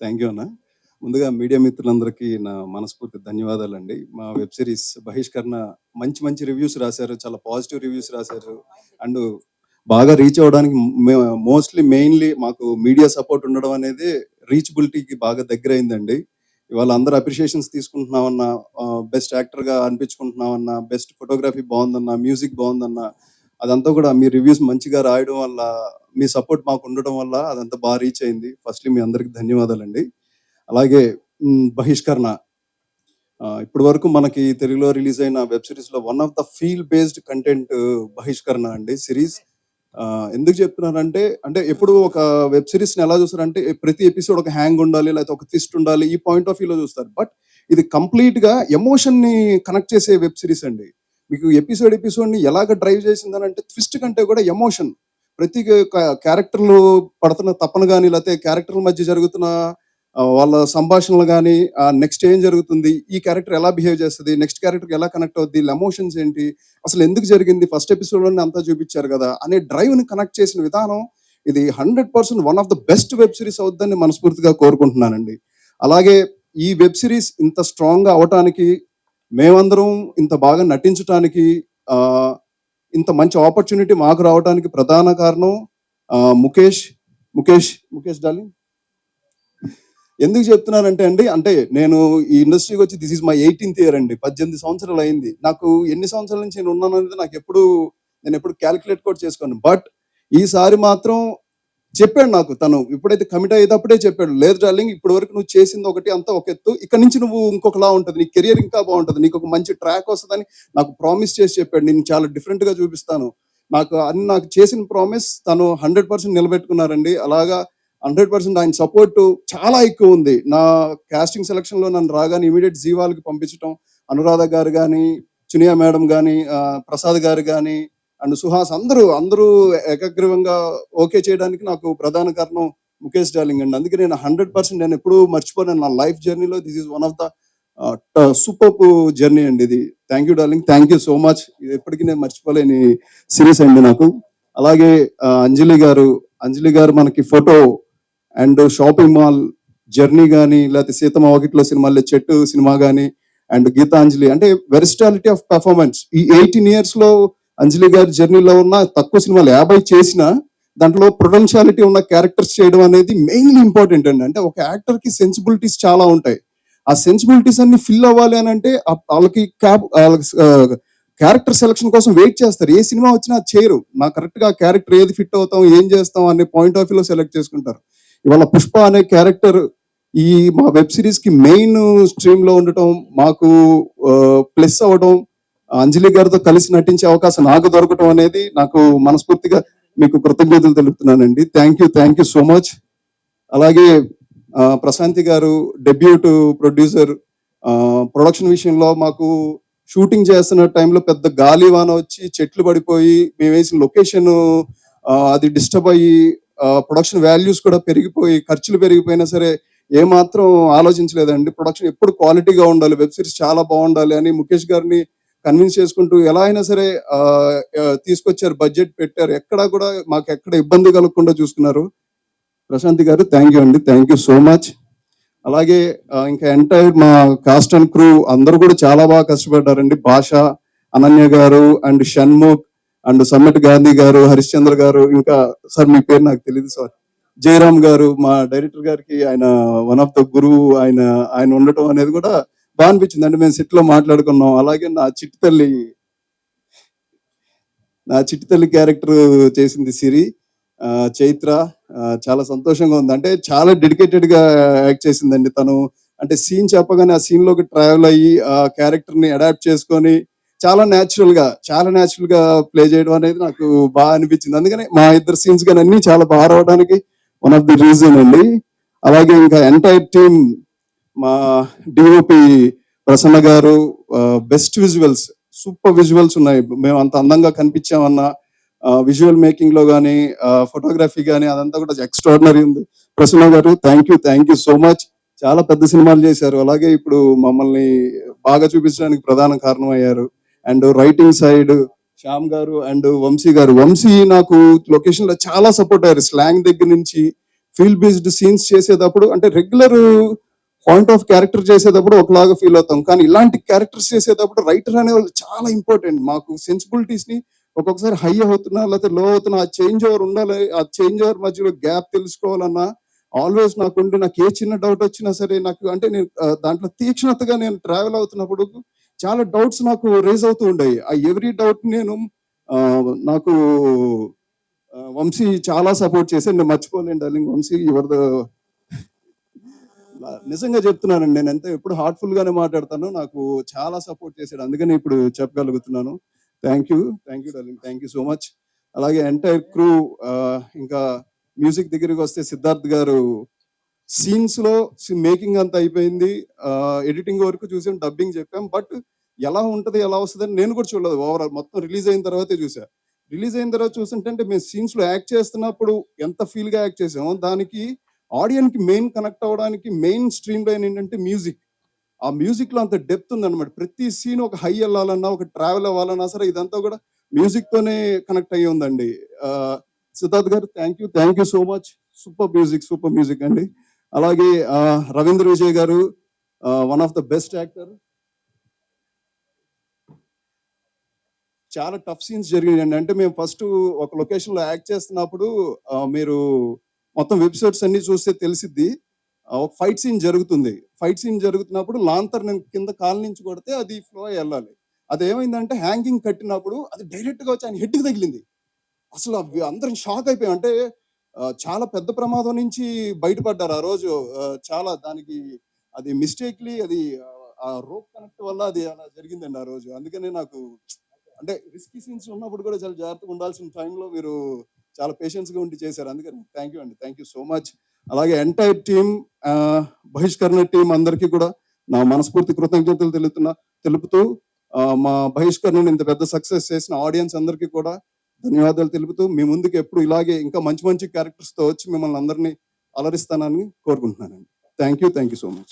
Thank you అన్న. ముందుగా media మిత్రులందరికీ నా మనస్ఫూర్తి ధన్యవాదాలండి. మా వెబ్ సిరీస్ బహిష్కరణ మంచి మంచి రివ్యూస్ రాశారు చాలా పాజిటివ్ రివ్యూస్ రాశారు. అండ్ బాగా రీచ్ అవ్వడానికి మోస్ట్లీ మెయిన్లీ మాకు మీడియా సపోర్ట్ ఉండడం అనేది రీచబిలిటీకి బాగా దగ్గర అయిందండి ఇవాళ అందరూ అప్రిషియేషన్స్ తీసుకుంటున్నామన్నా బెస్ట్ యాక్టర్గా అనిపించుకుంటున్నామన్నా బెస్ట్ ఫోటోగ్రఫీ బాగుందన్న మ్యూజిక్ బాగుందన్నా అదంతా కూడా మీ రివ్యూస్ మంచిగా రాయడం వల్ల మీ సపోర్ట్ మాకు ఉండడం వల్ల అదంతా బాగా రీచ్ అయింది. ఫస్ట్లీ మీ అందరికి ధన్యవాదాలండి. అలాగే బహిష్కరణ. ఇప్పటి వరకు మనకి తెలుగులో రిలీజ్ అయిన వెబ్ సిరీస్లో one of the feel based content Bahishkarana అండి సిరీస్ ఎందుకు చెప్తున్నానంటే అంటే ఎప్పుడు ఒక వెబ్ సిరీస్ని ఎలా చూస్తారంటే ప్రతి ఎపిసోడ్ ఒక హ్యాంగ్ ఉండాలి లేకపోతే ఒక ట్విస్ట్ ఉండాలి ఈ పాయింట్ ఆఫ్ వ్యూలో చూస్తారు. బట్ ఇది కంప్లీట్గా ఎమోషన్ని కనెక్ట్ చేసే వెబ్ సిరీస్ అండి. మీకు ఎపిసోడ్ ఎపిసోడ్ని ఎలాగ డ్రైవ్ చేసిందని అంటే ట్విస్ట్ కంటే కూడా ఎమోషన్ ప్రతి క్యారెక్టర్లు పడుతున్న తపన కానీ లేకపోతే క్యారెక్టర్ల మధ్య జరుగుతున్న వాళ్ళ సంభాషణలు కానీ నెక్స్ట్ ఏం జరుగుతుంది ఈ క్యారెక్టర్ ఎలా బిహేవ్ చేస్తుంది నెక్స్ట్ క్యారెక్టర్ ఎలా కనెక్ట్ అవుద్ది ఎమోషన్స్ ఏంటి అసలు ఎందుకు జరిగింది ఫస్ట్ ఎపిసోడ్లోనే అంతా చూపించారు కదా అనే డ్రైవ్ని కనెక్ట్ చేసిన విధానం ఇది hundred percent one of the best web series అవుద్దని మనస్ఫూర్తిగా కోరుకుంటున్నానండి. అలాగే ఈ వెబ్ సిరీస్ ఇంత స్ట్రాంగ్గా అవటానికి మేమందరం ఇంత బాగా నటించడానికి ఇంత మంచి ఆపర్చునిటీ మాకు రావడానికి ప్రధాన కారణం ముఖేష్ ముఖేష్ ముఖేష్ డాలి ఎందుకు చెప్తున్నానంటే అండి అంటే నేను ఈ ఇండస్ట్రీకి వచ్చి this is my eighteenth year అండి పద్దెనిమిది సంవత్సరాలు అయింది. నాకు ఎన్ని సంవత్సరాల నుంచి నేను ఉన్నాను అనేది నాకు ఎప్పుడు నేను ఎప్పుడు క్యాలిక్యులేట్ కూడా చేసుకోను. బట్ ఈసారి మాత్రం చెప్పాడు నాకు. తను ఇప్పుడైతే కమిట్ అయ్యేటప్పుడే చెప్పాడు లేదు డార్లింగ్ ఇప్పటి వరకు నువ్వు చేసింది ఒకటి అంతా ఒక ఎత్తు. ఇక్కడ నుంచి నువ్వు ఇంకొకలా ఉంటుంది. నీ కెరియర్ ఇంకా బాగుంటుంది. నీకు ఒక మంచి ట్రాక్ వస్తుందని నాకు ప్రామిస్ చేసి చెప్పాడు. నేను చాలా డిఫరెంట్గా చూపిస్తాను. నాకు అన్ని నాకు చేసిన ప్రామిస్ తను హండ్రెడ్ పర్సెంట్ నిలబెట్టుకున్నారండి. అలాగా హండ్రెడ్ పర్సెంట్ ఆయన సపోర్ట్ చాలా ఎక్కువ ఉంది. నా కాస్టింగ్ సెలక్షన్లో నన్ను రాగానే ఇమీడియట్ జీవాలకి పంపించడం అనురాధ గారు కానీ చునియా మేడం కానీ ప్రసాద్ గారు కానీ అండ్ సుహాస్ అందరూ అందరూ ఏకగ్రీవంగా ఓకే చేయడానికి నాకు ప్రధాన కారణం ముఖేష్ డార్లింగ్ అండి. అందుకే నేను హండ్రెడ్ పర్సెంట్ నేను ఎప్పుడూ మర్చిపోయాను నా లైఫ్ జర్నీలో this is one of the super journey అండి ఇది. Thank you darling. Thank you so much. ఇది ఎప్పటికీ నేను మర్చిపోలేని సిరీస్ అండి నాకు. అలాగే అంజలి గారు అంజలి గారు మనకి photo and shopping mall journey కానీ లేకపోతే సీతమ్మ వాకిట్లో సినిమాల్లో చెట్టు సినిమా కానీ అండ్ గీతాంజలి అంటే వెరిస్టాలిటీ ఆఫ్ పర్ఫార్మెన్స్. ఈ ఎయిటీన్ ఇయర్స్లో అంజలి గారి జర్నీలో ఉన్న తక్కువ సినిమాలు యాభై చేసిన దాంట్లో ప్రొడెన్షియాలిటీ ఉన్న క్యారెక్టర్స్ చేయడం అనేది మెయిన్లీ ఇంపార్టెంట్ అండి. అంటే ఒక యాక్టర్కి సెన్సిబిలిటీస్ చాలా ఉంటాయి. ఆ సెన్సిబిలిటీస్ అన్ని ఫిల్ అవ్వాలి అని అంటే వాళ్ళకి క్యాబ్ క్యారెక్టర్ సెలక్షన్ కోసం వెయిట్ చేస్తారు. ఏ సినిమా వచ్చినా చేయరు. నా కరెక్ట్గా క్యారెక్టర్ ఏది ఫిట్ అవుతాం ఏం చేస్తాం అనే పాయింట్ ఆఫ్ వ్యూలో సెలెక్ట్ చేసుకుంటారు. ఇవాళ పుష్ప అనే క్యారెక్టర్ ఈ మా వెబ్ సిరీస్కి మెయిన్ స్ట్రీమ్లో ఉండటం మాకు ప్లస్ అవ్వడం అంజలి గారితో కలిసి నటించే అవకాశం నాకు దొరకటం అనేది నాకు మనస్ఫూర్తిగా మీకు కృతజ్ఞతలు తెలుపుతున్నానండి. Thank you thank you so much అలాగే ప్రశాంతి గారు డెబ్యూట్ ప్రొడ్యూసర్ ప్రొడక్షన్ విషయంలో మాకు షూటింగ్ చేస్తున్న టైంలో పెద్ద గాలి వాన వచ్చి చెట్లు పడిపోయి మేము వేసిన లొకేషన్ అది డిస్టర్బ్ అయ్యి ప్రొడక్షన్ వాల్యూస్ కూడా పెరిగిపోయి ఖర్చులు పెరిగిపోయినా సరే ఏమాత్రం ఆలోచించలేదండి. ప్రొడక్షన్ ఎప్పుడు క్వాలిటీగా ఉండాలి వెబ్ సిరీస్ చాలా బాగుండాలి అని ముఖేష్ గారిని కన్విన్స్ చేసుకుంటూ ఎలా అయినా సరే తీసుకొచ్చారు బడ్జెట్ పెట్టారు. ఎక్కడా కూడా మాకు ఎక్కడ ఇబ్బంది కలగకుండా చూసుకున్నారు. ప్రశాంతి గారు థ్యాంక్ యూ అండి. థ్యాంక్ యూ సో మచ్ అలాగే ఇంకా ఎంటైర్ మా కాస్ట్ అండ్ క్రూ అందరూ కూడా చాలా బాగా కష్టపడ్డారండి. భాష అనన్య గారు అండ్ షణ్ముఖ్ అండ్ సమ్మెట్ గాంధీ గారు హరిశ్చంద్ర గారు ఇంకా సార్ మీ పేరు నాకు తెలియదు సార్. జయరామ్ గారు మా డైరెక్టర్ గారికి ఆయన వన్ ఆఫ్ ద గురువు ఆయన ఆయన ఉండటం అనేది కూడా బాగా అనిపించింది అంటే మేము సిట్లో మాట్లాడుకున్నాం. అలాగే నా చిట్టి తల్లి నా చిట్టి తల్లి క్యారెక్టర్ చేసింది సిరి. చైత్ర చాలా సంతోషంగా ఉంది. అంటే చాలా డెడికేటెడ్గా యాక్ట్ చేసిందండి తను. అంటే సీన్ చెప్పగానే ఆ సీన్లోకి ట్రావెల్ అయ్యి ఆ క్యారెక్టర్ని అడాప్ట్ చేసుకొని చాలా న్యాచురల్గా చాలా న్యాచురల్గా ప్లే చేయడం అనేది నాకు బాగా అనిపించింది. అందుకని మా ఇద్దరు సీన్స్ కానీ అన్ని చాలా బాగా రావడానికి వన్ ఆఫ్ ది రీజన్ అండి. అలాగే ఇంకా ఎంటైర్ టీమ్ మా డిఓపి ప్రసన్న గారు బెస్ట్ విజువల్స్ సూపర్ విజువల్స్ ఉన్నాయి. మేము అంత అందంగా కనిపించామన్న విజువల్ మేకింగ్లో కానీ ఫోటోగ్రఫీ కానీ అదంతా కూడా ఎక్స్ట్రాడినరీ ఉంది. ప్రసన్న గారు thank you thank you so much చాలా పెద్ద సినిమాలు చేశారు. అలాగే ఇప్పుడు మమ్మల్ని బాగా చూపించడానికి ప్రధాన కారణం అయ్యారు అండ్ రైటింగ్ సైడ్ శ్యామ్ గారు అండ్ వంశీ గారు. వంశీ నాకు లొకేషన్లో చాలా సపోర్ట్ అయ్యారు. స్లాంగ్ దగ్గర నుంచి ఫీల్ బేస్డ్ సీన్స్ చేసేటప్పుడు అంటే రెగ్యులర్ పాయింట్ ఆఫ్ క్యారెక్టర్ చేసేటప్పుడు ఒకలాగా ఫీల్ అవుతాం. కానీ ఇలాంటి క్యారెక్టర్స్ చేసేటప్పుడు రైటర్ అనే వాళ్ళు చాలా ఇంపార్టెంట్ మాకు సెన్సిబిలిటీస్ని ఒక్కొక్కసారి హై అవుతున్నా లేకపోతే లో అవుతున్నా ఆ చేంజ్ ఓవర్ ఉండాలి ఆ చేంజ్ ఓవర్ మధ్యలో గ్యాప్ తెలుసుకోవాలన్నా ఆల్వేస్ నాకు ఉండి నాకు ఏ చిన్న డౌట్ వచ్చినా సరే నాకు అంటే నేను దాంట్లో తీక్షణతగా నేను ట్రావెల్ అవుతున్నప్పుడు చాలా డౌట్స్ నాకు రేజ్ అవుతూ ఉండేవి. ఆ ఎవ్రీ డౌట్ నేను నాకు వంశీ చాలా సపోర్ట్ చేశాను నేను మర్చిపోలేను డార్లింగ్ వంశీ ఎవరి ద నిజంగా చెప్తున్నానండి నేను ఎంత ఎప్పుడు హార్ట్ఫుల్ గానే మాట్లాడతాను నాకు చాలా సపోర్ట్ చేశాడు. అందుకని ఇప్పుడు చెప్పగలుగుతున్నాను. Thank you thank you darling thank you so much అలాగే ఎంటైర్ క్రూ ఇంకా మ్యూజిక్ దగ్గరికి వస్తే సిద్ధార్థ్ గారు సీన్స్లో మేకింగ్ అంతా అయిపోయింది. ఎడిటింగ్ వరకు చూసాం డబ్బింగ్ చెప్పాం. బట్ ఎలా ఉంటది ఎలా వస్తుంది నేను కూడా చూడలేదు. ఓవరాల్ మొత్తం రిలీజ్ అయిన తర్వాతే చూసా. రిలీజ్ అయిన తర్వాత చూస్తుంటే మేము సీన్స్లో యాక్ట్ చేస్తున్నప్పుడు ఎంత ఫీల్గా యాక్ట్ చేసామో దానికి ఆడియన్స్కి మెయిన్ కనెక్ట్ అవ్వడానికి మెయిన్ స్ట్రీమ్ లైన్ ఏంటంటే మ్యూజిక్. ఆ మ్యూజిక్లో అంత డెప్త్ ఉందన్నమాట. ప్రతి సీన్ ఒక హై వెళ్ళాలన్నా ఒక ట్రావెల్ అవ్వాలన్నా సరే ఇదంతా కూడా మ్యూజిక్ తోనే కనెక్ట్ అయ్యి ఉందండి. సిద్ధార్థ్ గారు thank you thank you so much. Super music super music అండి. అలాగే రవీంద్ర విజయ్ గారు one of the best actor. చాలా టఫ్ సీన్స్ జరిగినాయండి. అంటే మేము ఫస్ట్ ఒక లొకేషన్లో యాక్ట్ చేస్తున్నప్పుడు మీరు మొత్తం వెబ్సైట్స్ అన్ని చూస్తే తెలిసిద్ది. ఒక ఫైట్ సీన్ జరుగుతుంది. ఫైట్ సీన్ జరుగుతున్నప్పుడు లాంతర్ నేను కింద కాలు నుంచి కొడితే అది ఫ్లో వెళ్ళాలి. అది ఏమైందంటే హ్యాంగింగ్ కట్టినప్పుడు అది డైరెక్ట్గా వచ్చి ఆయన హెడ్కి తగిలింది. అసలు అవి అందరం షాక్ అయిపోయాం. అంటే చాలా పెద్ద ప్రమాదం నుంచి బయటపడ్డారు ఆ రోజు. చాలా దానికి అది మిస్టేక్లీ అది ఆ, ఆ రోప్ కనెక్ట్ వల్ల అది అలా జరిగిందండి ఆ రోజు. అందుకనే నాకు అంటే రిస్కీ సీన్స్ ఉన్నప్పుడు కూడా చాలా జాగ్రత్తగా ఉండాల్సిన టైంలో మీరు చాలా పేషెన్స్గా ఉండి చేశారు. అందుకని థ్యాంక్ యూ అండి. థ్యాంక్ యూ సో మచ్ అలాగే ఎంటైర్ టీమ్ బహిష్కరణ టీం అందరికీ కూడా నా మనస్ఫూర్తి కృతజ్ఞతలు తెలుపుతున్నా తెలుపుతూ మా బహిష్కరణ ఇంత పెద్ద సక్సెస్ చేసిన ఆడియన్స్ అందరికీ కూడా ధన్యవాదాలు తెలుపుతూ మీ ముందుకు ఎప్పుడు ఇలాగే ఇంకా మంచి మంచి క్యారెక్టర్స్తో వచ్చి మిమ్మల్ని అందరినీ అలరిస్తానని కోరుకుంటున్నానండి. Thank you thank you so much